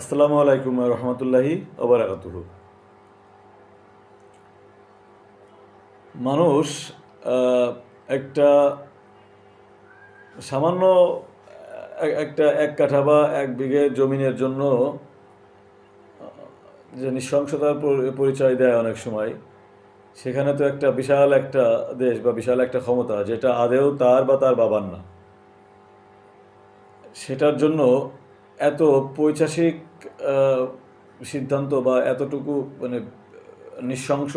আসসালামু আলাইকুম রহমতুল্লাহি ওবরাকাতুহু মানুষ একটা সামান্য একটা এক কাঠা বা এক বিঘে জমিনের জন্য যে নৃশংসতার পরিচয় দেয় অনেক সময়। সেখানে তো একটা বিশাল একটা দেশ বা বিশাল একটা ক্ষমতা, যেটা আদেও তার বা তার বাবার না। সেটার জন্য এত পৈশাসিক সিদ্ধান্ত বা এতটুকু মানে নৃশংস,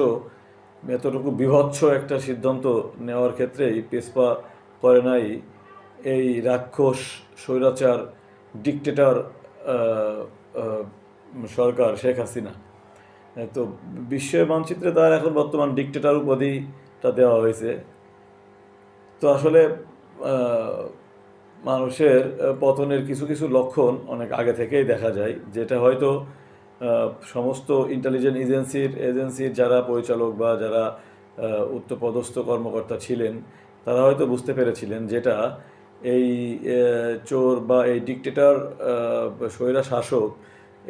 এতটুকু বিভৎস একটা সিদ্ধান্ত নেওয়ার ক্ষেত্রেই পেসপা করে নাই এই রাক্ষস, স্বৈরাচার ডিকটেটর সরকার শেখ হাসিনা। তো বিশ্বের মানচিত্রে তার এখন বর্তমান ডিকটেটর উপাধিটা দেওয়া হয়েছে। তো আসলে মানুষের পতনের কিছু কিছু লক্ষণ অনেক আগে থেকেই দেখা যায়, যেটা হয়তো সমস্ত ইন্টেলিজেন্ট এজেন্সির এজেন্সির যারা পরিচালক বা যারা উচ্চপদস্থ কর্মকর্তা ছিলেন, তারা হয়তো বুঝতে পেরেছিলেন যেটা এই চোর বা এই ডিকটেটর স্বৈরা শাসক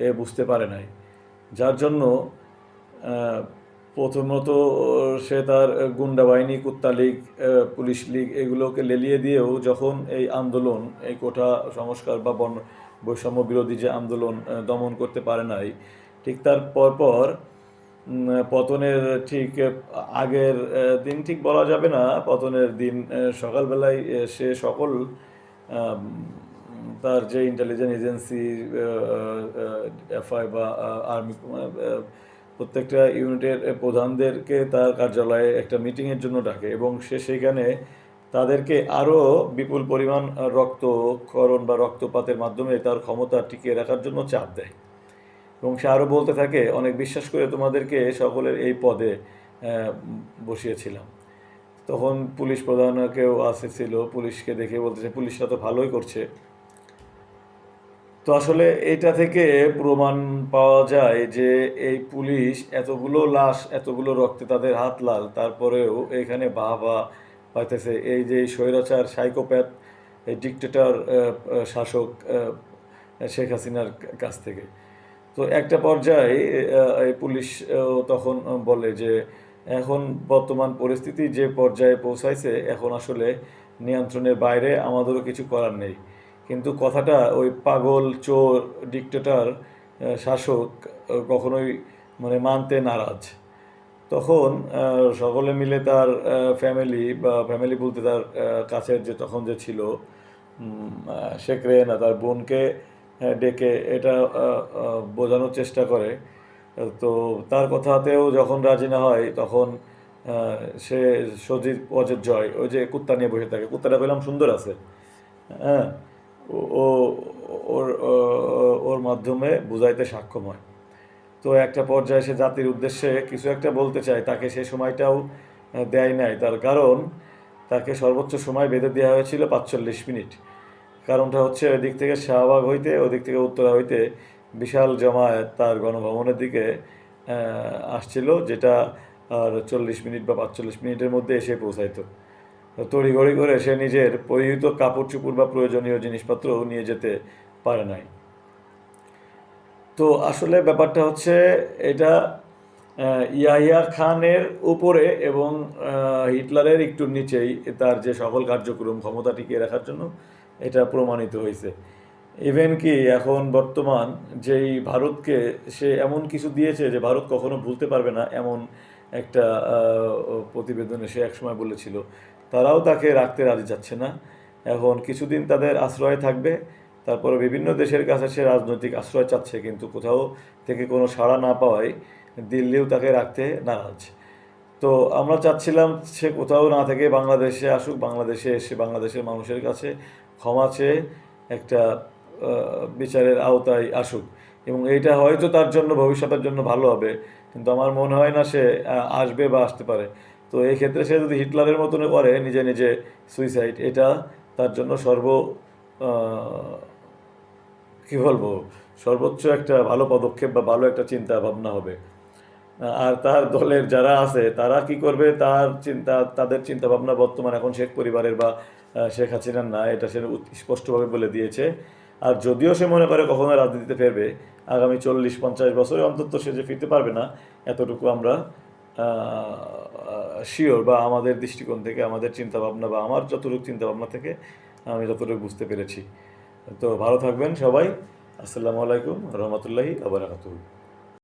এ বুঝতে পারে নাই। যার জন্য প্রথমত সে তার গুন্ডা বাহিনী, কুত্তা লীগ পুলিশ লীগ এগুলোকে লেলিয়ে দিয়েও যখন এই আন্দোলন, এই কোঠা সংস্কার বা বন, বৈষম্য বিরোধী যে আন্দোলন দমন করতে পারে নাই, ঠিক তার পরপর পতনের ঠিক আগের দিন ঠিক বলা যাবে না, পতনের দিন সকালবেলায় সে সকল তার যে ইন্টেলিজেন্স এজেন্সি এফআই বা আর্মি প্রত্যেকটা ইউনিটের প্রধানদেরকে তার কার্যালয়ে একটা মিটিংয়ের জন্য ডাকে এবং সে সেখানে তাদেরকে আরও বিপুল পরিমাণ রক্তক্ষরণ বা রক্তপাতের মাধ্যমে তার ক্ষমতা টিকিয়ে রাখার জন্য চাপ দেয়। এবং সে আরও বলতে থাকে, অনেক বিশ্বাস করে তোমাদেরকে সকলের এই পদে বসিয়েছিলাম। তখন পুলিশ প্রধানকেও আসেছিল পুলিশকে দেখে বলতেছে, পুলিশরা তো ভালোই করছে। তো আসলে এটা থেকে প্রমাণ পাওয়া যায় যে এই পুলিশ এতগুলো লাশ, এতগুলো রক্তে তাদের হাত লাল। তারপরেও এখানে বাহবা পাইতেছে। এই যে স্বৈরাচার, সাইকোপ্যাথ, এই ডিকটেটর শাসক শেখ হাসিনার কাছ থেকে। তো একটা পর্যায়ে এই পুলিশ তখন বলে যে, এখন বর্তমান পরিস্থিতি যে পর্যায়ে পৌঁছাইছে, এখন আসলে নিয়ন্ত্রণের বাইরে আমাদেরও কিছু করার নেই। কিন্তু কথাটা ওই পাগল, চোর ডিকটেটর শাসক কখনোই মানে মানতে নারাজ। তখন সকলে মিলে তার ফ্যামিলি বা ফ্যামিলি বলতে তার কাছের যে তখন যে ছিল শেখ রেহেনা তার বোনকে ডেকে এটা বোঝানোর চেষ্টা করে। তো তার কথাতেও যখন রাজি না হয়, তখন সে সজিত অজিত জয়, ওই যে কুত্তা নিয়ে বসে থাকে। কুত্তাটা পেলাম সুন্দর আছে। হ্যাঁ? ও- ওর ওর মাধ্যমে বুঝাইতে সক্ষম হয়। তো একটা পর্যায়ে সে জাতির উদ্দেশ্যে কিছু একটা বলতে চায়, তাকে সে সময়টাও দেয় নাই। তার কারণ, তাকে সর্বোচ্চ সময় বেঁধে দেওয়া হয়েছিল পাঁচচল্লিশ মিনিট। কারণটা হচ্ছে ওই দিক থেকে শাহবাগ হইতে ওদিক থেকে উত্তরা হইতে বিশাল জমায়েত তার গণভবনের দিকে আসছিল, যেটা আর চল্লিশ মিনিট বা পাঁচচল্লিশ মিনিটের মধ্যে এসে পৌঁছাইতো। তড়িঘড়ি করে সে নিজের পরিহিত কাপড় চুপড় বা প্রয়োজনীয় জিনিসপত্র নিয়ে যেতে পারে নাই। তো আসলে ব্যাপারটা হচ্ছে এটা ইয়াহিয়া খানের উপরে এবং হিটলারের একটু নিচেই তার যে সকল কার্যক্রম ক্ষমতা টিকিয়ে রাখার জন্য এটা প্রমাণিত হয়েছে। ইভেন কি এখন বর্তমান যেই ভারতকে সে এমন কিছু দিয়েছে যে ভারত কখনো ভুলতে পারবে না এমন একটা প্রতিবেদনে সে একসময় বলেছিল। তারাও তাকে রাখতে রাজি যাচ্ছে না। এখন কিছুদিন তাদের আশ্রয় থাকবে। তারপরে বিভিন্ন দেশের কাছে সে রাজনৈতিক আশ্রয় চাচ্ছে, কিন্তু কোথাও থেকে কোনো সাড়া না পাওয়ায় দিল্লিও তাকে রাখতে নারাজ। তো আমরা চাচ্ছিলাম সে কোথাও না থেকে বাংলাদেশে আসুক, বাংলাদেশে এসে বাংলাদেশের মানুষের কাছে ক্ষমা চেয়ে একটা বিচারের আওতায় আসুক। এবং এইটা হয়তো তার জন্য, ভবিষ্যতের জন্য ভালো হবে। কিন্তু আমার মনে হয় না সে আসবে বা আসতে পারে। তো এই ক্ষেত্রে সে যদি হিটলারের মতন করে, নিজে নিজে সুইসাইড এটা তার জন্য সর্ব কি বলব, সর্বোচ্চ একটা ভালো পদক্ষেপ বা ভালো একটা চিন্তা ভাবনা হবে। আর তার দলের যারা আছে, তারা কি করবে? তার চিন্তা, তাদের চিন্তা ভাবনা বর্তমান এখন শেখ পরিবারের বা শেখ হাসিনার না, এটা সে স্পষ্টভাবে বলে দিয়েছে। আর যদিও সে মনে করে কখনো রাজনীতিতে ফেরবে, আগামী চল্লিশ, পঞ্চাশ বছরে অন্তত সে যে ফিরতে পারবে না, এতটুকু আমরা শিওর বা আমাদের দৃষ্টিকোণ থেকে, আমাদের চিন্তাভাবনা বা আমার যতটুকু চিন্তাভাবনা থেকে, আমি যতটুকু বুঝতে পেরেছি। তো ভালো থাকবেন সবাই। আসসালামু আলাইকুম রহমতুল্লাহি আবরাকাতুহ